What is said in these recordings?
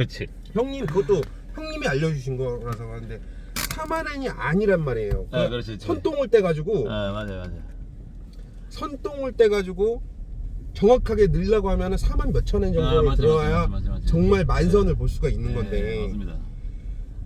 그렇지. 형님 그것도 형님이 알려주신 거라서 하는데 4만원이 아니란 말이에요. 아, 그렇지, 그렇지. 손똥을 떼가지고 아 맞아 맞아. 손똥을 떼가지고 정확하게 넣으려고 하면은 4만 몇천 원 정도 아, 맞아, 들어야 맞아, 맞아, 맞아. 정말 만선을 볼 수가 있는 네, 건데 맞습니다.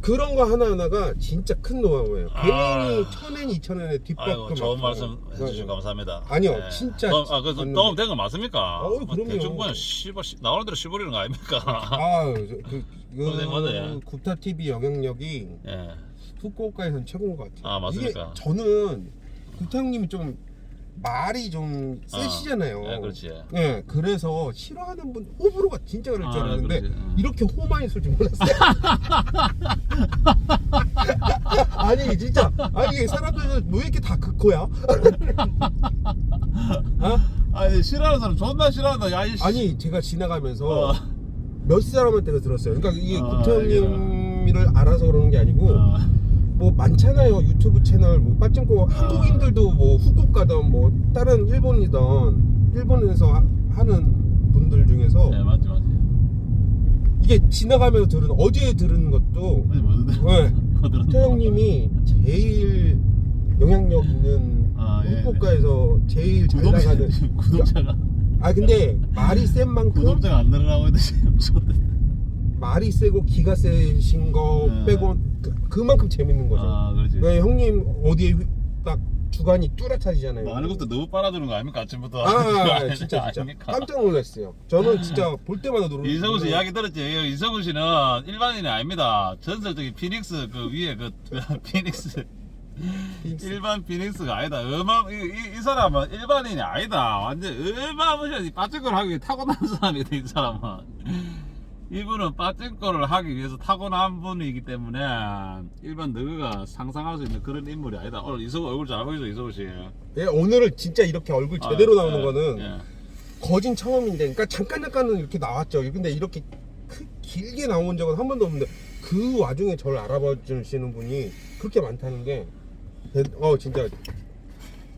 그런 거 하나하나가 진짜 큰 노하우예요. 아. 괜히 천 원, 이천 원에 뒷박금 아이고 좋은. 말씀 해주시고 감사합니다. 아니요, 진짜 도움, 아 그래서 맞는- 도움 된거 맞습니까? 어우, 뭐 그럼요. 대충 그냥 씨, 나오는 대로 씹어리는 거 아닙니까? 아, 저- 그, 맞아요. 그 굽타 TV 영향력이 예. 후쿠오카에서는 최고인 것 같아요. 아, 맞습니까? 이게 저는 굽타 형님이 좀 말이 좀 아, 세시잖아요. 예, 그렇지. 예, 그래서 싫어하는 분 호불호가 진짜 그럴 줄 아, 알았는데 그렇지. 음. 이렇게 호만 있을 줄 몰랐어요. 아니 진짜 아니 사람들 왜 이렇게 다 극호야? 어? 아니 싫어하는 사람 존나 싫어한다. 야 이 씨. 아니 제가 지나가면서 어. 몇 사람한테 들었어요. 그러니까 이게 아, 굽타 형님을 알아서 그러는 게 아니고 어. 뭐 많잖아요 유튜브 채널 뭐 빠찡고 한국인들도 뭐 후쿠 가든 뭐 다른 일본이든 일본에서 하, 하는 분들 중에서 네 맞지 맞지. 이게 지나가면서 들은 어디에 들은 것도 아니 뭔데? 네. 그거 들었나? 태 형님이 제일 영향력 있는 아, 예, 후쿠오카에서 제일 잘 구독자 나가는 구독자가 아 근데 말이 센 만큼 구독자가 안 늘어나고 있는데 지금. 말이 세고 기가 세신 거 네. 빼고 그, 그만큼 재밌는 거죠 아 그렇지. 왜 형님 어디에 휘- 딱 주관이 뚜렷하시잖아요 많은 것도 너무 빨아들은 거 아닙니까 아침부터? 아 진짜 진짜 아닙니까? 깜짝 놀랐어요 저는 진짜 볼 때마다 놀랐어요 이성훈 씨 이야기 들었지? 이성훈 씨는 일반인이 아닙니다. 전설적인 피닉스 그 위에 그 피닉스 일반 피닉스가 아니다. 어마 이, 이, 이 사람은 일반인이 아니다. 완전 어마무시한 빠ጭ걸 하기 위해 타고난 사람이다. 이 사람은 이분은 빠ጭ걸을 하기 위해서 타고난 분이기 때문에 일반 너가 상상할 수 있는 그런 인물이 아니다. 오늘 이성훈 얼굴 잘 보이죠, 이성훈 씨. 예, 오늘은 진짜 이렇게 얼굴 제대로 아, 나오는 예, 거는 예. 거진 처음인데 그러니까 잠깐 잠깐은 이렇게 나왔죠 근데 이렇게 크, 길게 나온 적은 한 번도 없는데 그 와중에 저를 알아봐 주시는 분이 그렇게 많다는 게 어 진짜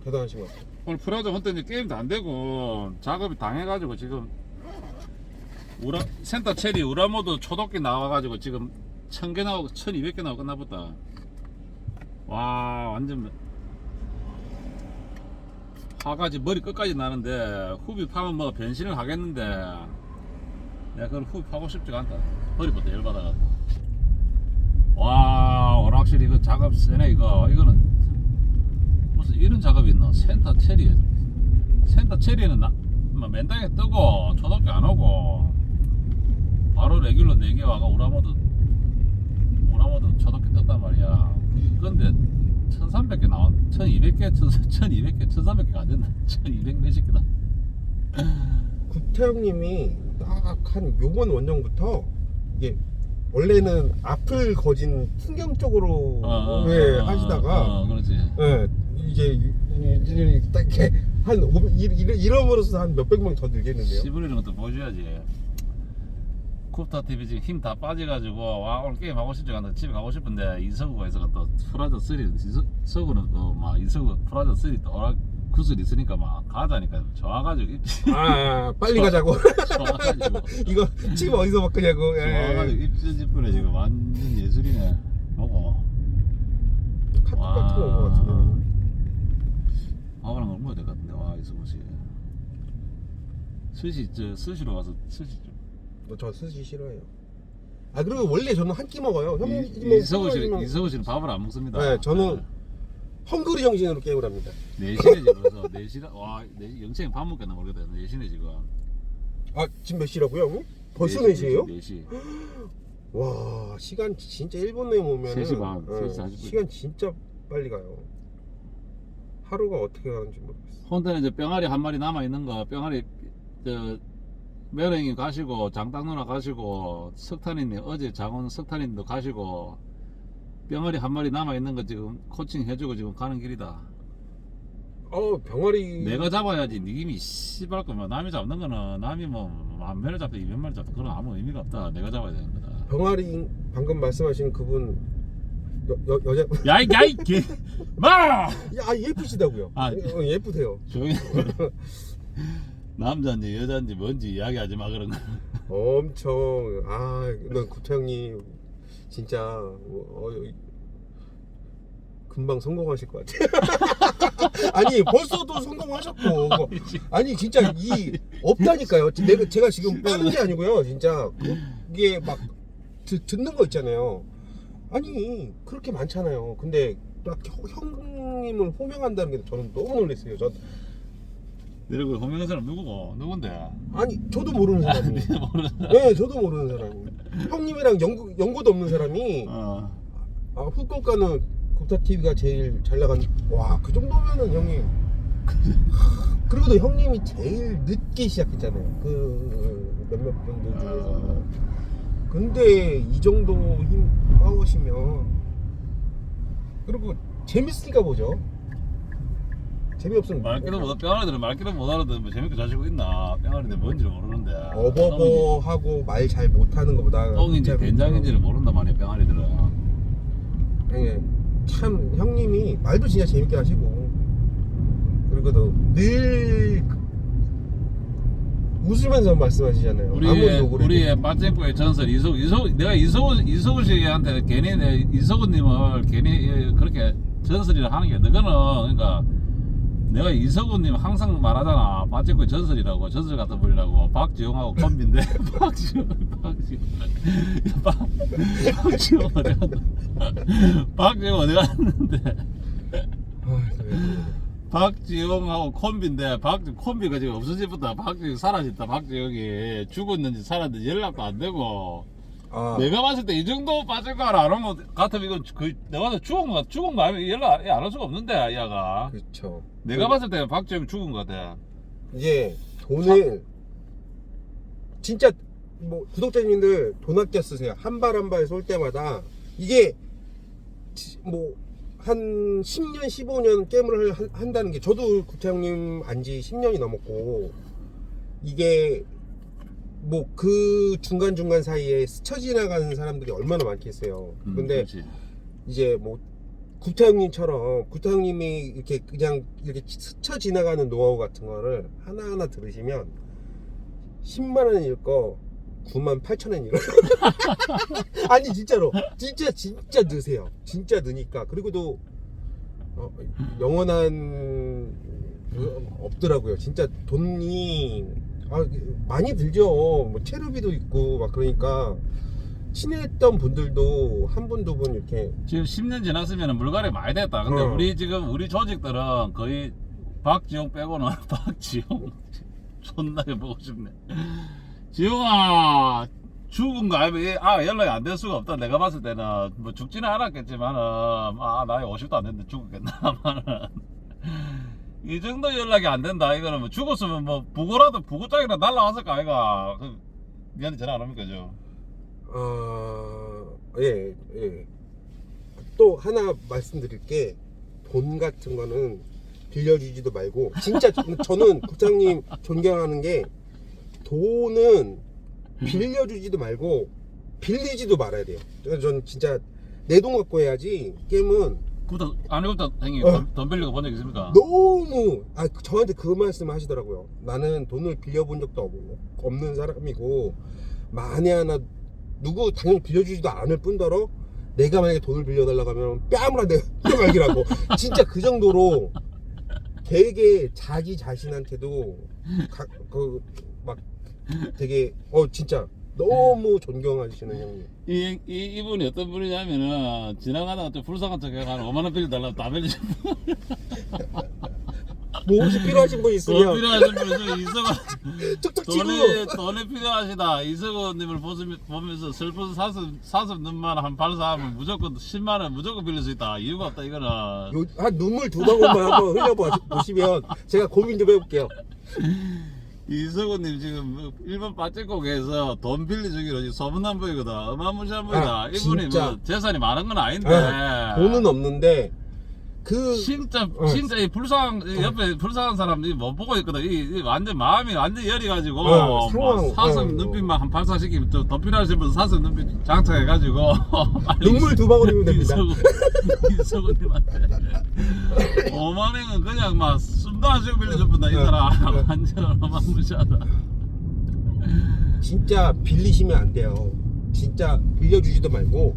대단하신 것 같아요 오늘 프라자 혼자 이제 게임도 안 되고 작업이 당해가지고 지금 우라 센터 체리 우라모드 초도끼 나와가지고 지금 1000개 나오고 1200개 나오고 끝나보다 와 완전 화가지 머리 끝까지 나는데 후비 파면 뭐 변신을 하겠는데 내가 그걸 후비 파고 싶지가 않다 머리부터 열받아가지고 와 확실히 이거 작업 세네 이거 이거는 무슨 이런 작업이 있나? 센터 체리. 센터 체리는 나, 뭐 맨땅에 뜨고 초등학교 안 오고 바로 레귤러 4개 와가 우라모드 우라모드 초등학교 떴단 말이야. 근데 1300개 나왔 1200개 1200개 1300개가 안 된다. 1200 몇십 개다. 구태형님이 딱 한 요번 원정부터 이게 원래는 앞을 거진 풍경 쪽으로 예, 하시다가 어, 그렇지. 예, 이제 이- 이- 이- 딱 이렇게 한 오- 이- 이- 이러므로써 한 몇백 명 더 늘겠는데요. 시부리는 것도 보여줘야지. 쿱타 TV 지금 힘 다 빠져가지고 와 오늘 게임 하고 싶지 않다 집에 가고 싶은데 이서구가 있어가 또 프라자 3 이서구는 또막 이서구 프라자 3또 오락 구슬 있으니까 막 가자니까 좋아가지고 입 아, 빨리 좋아. 가자고. 좋아가지고 이거 집 어디서 바꾸냐고. 예. 좋아가지고 입술집분에 지금 완전 예술이네 뭐고 카톡 같은 거 온것 같은데. 밥을 걸 먹어야 될 것 같은데 와 이서구 씨 스시 저 스시로 가서 스시 좀뭐 저 스시 싫어해요. 아 그리고 원래 저는 한 끼 먹어요. 이- 이서구 씨는 이서구 씨는 밥을 안 먹습니다. 네, 저는 헝그리 정신으로 게임을 합니다. 내신에 지금 그래서 내시라 와 내, 영채형 밥 먹겠나 모르겠다 내신에 지금 아 지금 몇 시라고요? 벌써 네 4시에요? 4시 와 시간 진짜 일본 내에 오면 3시 반, 3시 40분. 시간 진짜 빨리 가요. 하루가 어떻게 가는지 모르겠어. 혼자는 이제 병아리 한 마리 남아 있는 거 병아리 저 매형님 가시고 장땅 누나 가시고 석탄이님 어제 장원 석탄님도 가시고 병아리 한 마리 남아 있는 거 지금 코칭 해주고 지금 가는 길이다. 어 병아리 내가 잡아야지 니김이 씨발 거면 남이 잡는 거는 남이 뭐만 마리 잡든 이백 마리 잡든 그런 아무 의미가 없다. 내가 잡아야 되는 거다. 병아리 방금 말씀하신 그분 여, 여, 여자 야이 야이 개 마! 야, 아, 예쁘시다고요. 아. 어, 예쁘세요. 조용히. 남자인지 여자인지 뭔지 이야기하지 마 그런 거. 엄청 아난 구태 형님 진짜 어, 어, 금방 성공하실 것 같아요. 아니 벌써도 성공하셨고 아니 진짜 이 없다니까요. 내가 제가 지금 빠는 게 아니고요. 진짜 이게 막 듣, 듣는 거 있잖아요. 아니 그렇게 많잖아요. 근데 딱 형- 형님을 호명한다는 게 저는 너무 놀랐어요. 저 너를 그 호명한 사람 누구고? 누군데? 아니 저도 모르는 사람이. 모르는. 네, 저도 모르는 사람이. 형님이랑 연구 연고도 없는 사람이 어. 아, 후쿠오카는 국타 TV가 제일 잘 나간. 와, 그 정도면은 형님. 그리고도 형님이 제일 늦게 시작했잖아요. 그 몇몇 분들 중에서. 근데 이 정도 힘 파워시면 그리고 재밌으니까 보죠. 재미없으면 말귀도 못 뿅아리들은 말귀도 못 알아듣으면 재밌게 자시고 있나? 뿅아리들 뭔지를 모르는데. 어버버하고 말 잘 못하는 것보다 똥인지 된장인지를 모른단 말이야 뿅아리들은. 예, 참 형님이 말도 진짜 재밌게 하시고 그리고도 늘 웃으면서 말씀하시잖아요. 우리의. 우리의 빠쟁코의 전설 이소 이소 내가 이소우 이소우 씨한테 괜히 내 이소구님을 괜히 그렇게 전설이라 하는 게 너는 그러니까 내가 이서구님 항상 말하잖아. 빠쟁코의 전설이라고 전설 같은 분이라고. 박지용하고 콤비인데. 박지용 박지용 박- 박지용 어디 갔나? 박지용 어디 갔는데. 박지용하고 콤비인데 박 콤비가 지금 없어지부터 박지용 사라졌다. 박지용이 죽었는지 살았는지 연락도 안 되고 아, 내가 봤을 때 이 정도 빠질 거라 안 하면 같으면 이건 그 내가 봤을 때 죽은 거 죽은 거 아니면 연락 안 할 수가 없는데 얘가 그렇죠. 내가 봤을 때 박지용 죽은 거 같아 이제 돈을 진짜 뭐 구독자님들 돈 아껴 쓰세요. 한 발 한 발 쏠 때마다 이게 뭐 한 10년, 15년 게임을 한- 한다는 게 저도 구태형님 안지 10년이 넘었고 이게 뭐 그 중간 중간 사이에 스쳐 지나가는 사람들이 얼마나 많겠어요. 음, 근데 그렇지. 이제 뭐 구태형님처럼 구태형님이 이렇게 그냥 이렇게 스쳐 지나가는 노하우 같은 거를 하나하나 들으시면 10만 원일 거 9만 8천 원이요. 아니 진짜로 진짜 진짜 느세요. 진짜 느니까 그리고도 어, 영원한 그 없더라고요. 진짜 돈이 아, 많이 들죠. 뭐 체류비도 있고 막 그러니까 친했던 분들도 한 분 두 분 이렇게 지금 10년 지났으면 물갈이 많이 됐다 근데 어. 우리 지금 우리 조직들은 거의 박지용 빼고는 박지용 존나게 보고 싶네 지용아 죽은 거 알면 얘- 아 연락이 안 될 수가 없다 내가 봤을 때는 뭐 죽지는 않았겠지만은 아 나이 50도 안 됐는데 죽었겠나마는 이 정도 연락이 안 된다 이거는 뭐 죽었으면 뭐 부고라도 부고장이라 날라왔을 거 아이가 그 니한테 전화 안 합니까 저 아, 예, 예. 또 하나 말씀드릴 게 돈 같은 거는 빌려주지도 말고 진짜 저- 저는 국장님 존경하는 게 돈은 빌려주지도 말고 빌리지도 말아야 돼요. 전 진짜 내 돈 갖고 해야지 게임은 그부터 아니부터 형님 어. 돈, 돈 빌리고 본적 있습니까? 너무 아 저한테 그 말씀 하시더라고요. 나는 돈을 빌려본 적도 없- 없는 사람이고 만에 하나 누구 당연히 빌려주지도 않을 뿐더러 내가 만약에 돈을 빌려달라고 하면 뺨을 내가 말기라고 진짜 그 정도로 되게 자기 자신한테도 그막 되게 어 진짜 너무 존경하시는 형님. 이, 이, 이분이 어떤 분이냐면은 지나가다가 좀 불쌍한 척 해가 5만원 빌려달라고 다 빌려줘 뭐 혹시 필요하신 분 돈 있으면. 필요하신 분이 이서구 툭툭 치고. 돈이, 돈이 필요하시다. 보시면- 보면서 슬픈 사슴 사슴 눈만 한 발사하면 무조건 10만원 무조건 빌릴 수 있다. 이유가 없다 이거는. 요, 한 눈물 두 방울만 한번 흘려보시면 제가 고민 좀 해볼게요. 이서구님 지금 일본 빠찌국에서 돈 빌려주기로 소문난 분이거든 어마무시한 분이다 아, 이분이 진짜. 뭐 재산이 많은 건 아닌데 아, 돈은 없는데 그 진짜 어. 진짜 이 불쌍한 이 옆에 불쌍한 사람들이 못 보고 있거든. 이, 이 완전 마음이 완전 열이가지고 어, 막 상황, 사슴 어. 눈빛만 한 발사시키면 또더 필요하신 분 사슴 눈빛 장착해가지고 눈물 두 방울이면 됩니다. 5만 원은 그냥 막 숨 숨도 안 쉬고 빌려줬구나 이 네. 사람. 네. 완전 어마무시하다. 진짜 빌리시면 안 돼요. 진짜 빌려주지도 말고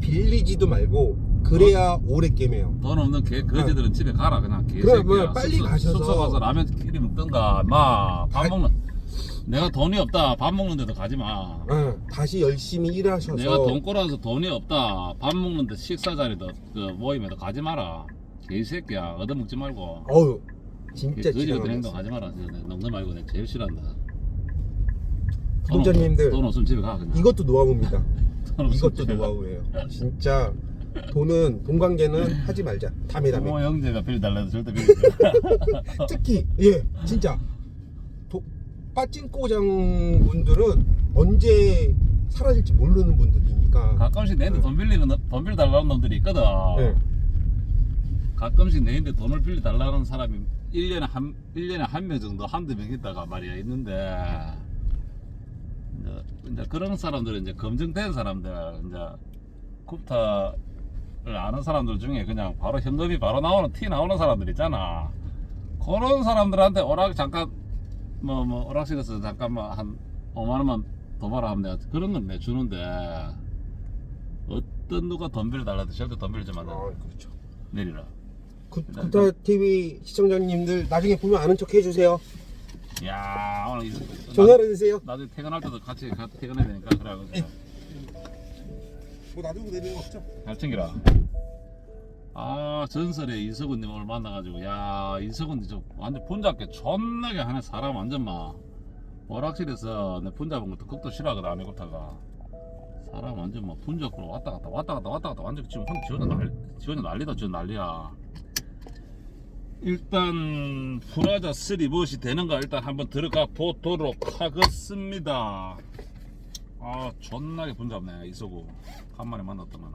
빌리지도 말고 그래야 오래 깨매요. 돈 없는 개 거지들은 집에 가라 그냥. 네. 그래, 뭐 개새끼야. 빨리 숙소, 가셔서. 숙소 가서 라면 끼리 먹던가. 마밥 가- 먹는 내가 돈이 없다. 밥 먹는데도 가지마. 어, 다시 열심히 일하셔서. 내가 돈 꼬라서 돈이 없다. 밥 먹는데 식사 자리도 그 모임에도 가지 마라. 개새끼야. 얻어먹지 말고. 어우 진짜 거지 같은 지나가면서 행동 하지 마라 진짜 내가 농담 말고 내가 제일 싫어한다 구독자님들 돈 없으면 집에 가 그냥 이것도 노하우입니다. 돈 없으면 이것도 집에 가. 노하우예요. 진짜 돈은 돈 관계는 하지 말자. 다음에 다음에. 부모 형제가 빌려달라도 절대 마. 특히 예 진짜 도, 빠찡꼬장 분들은 언제 사라질지 모르는 분들이니까 가끔씩 내한테 돈 빌리는 놈- 돈 빌려달라는 놈들이 있거든 네. 가끔씩 내한테 돈을 빌려달라는 사람이 1년에 한 1년에 한 명 정도 한두 명 있다가 말이야 있는데. 이제, 이제 그런 사람들은 이제 검증된 사람들 이제 굽타를 아는 사람들 중에 그냥 바로 현금이 바로 나오는 티 나오는 사람들 있잖아. 그런 사람들한테 오락 잠깐 뭐 뭐 오락실에서 잠깐만 한 5만 원만 더 벌어 하면 내가 그런 건 내 주는데 어떤 누가 돈 빌려달라도 절대 돈 빌리지 말라 아 그렇죠. 내리라 구, 구타 TV 시청자님들 나중에 보면 아는 척 해주세요. 야 오늘 이- 전화를 주세요. 나, 나중에 퇴근할 때도 같이 가, 퇴근해야 되니까 그래가지고. 뭐 놔두고 내리는 거 없죠? 잘 챙기라. 아 전설의 이석훈님 오늘 만나가지고. 야 이석훈님 저 완전 분잡게 존나게 하네 사람 완전 막 오락실에서 내 분잡은 것도 극도 싫어하거든 아메고타가. 사람 완전 막 분잡으로 왔다 갔다 왔다 갔다 왔다 갔다 완전 지금 혼자 지원자 난리 지원자 난리다 지원 난리야 일단 프라자 3 무엇이 되는가 일단 한번 들어가 보도록 하겠습니다. 아 존나게 분잡네 이석우 간만에 만났더만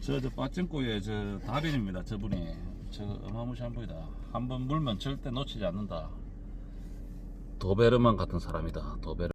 저저 빠찡코의 저 달인입니다 저분이. 저 어마무시한 분이다. 한번 물면 절대 놓치지 않는다. 도베르만 같은 사람이다 도베르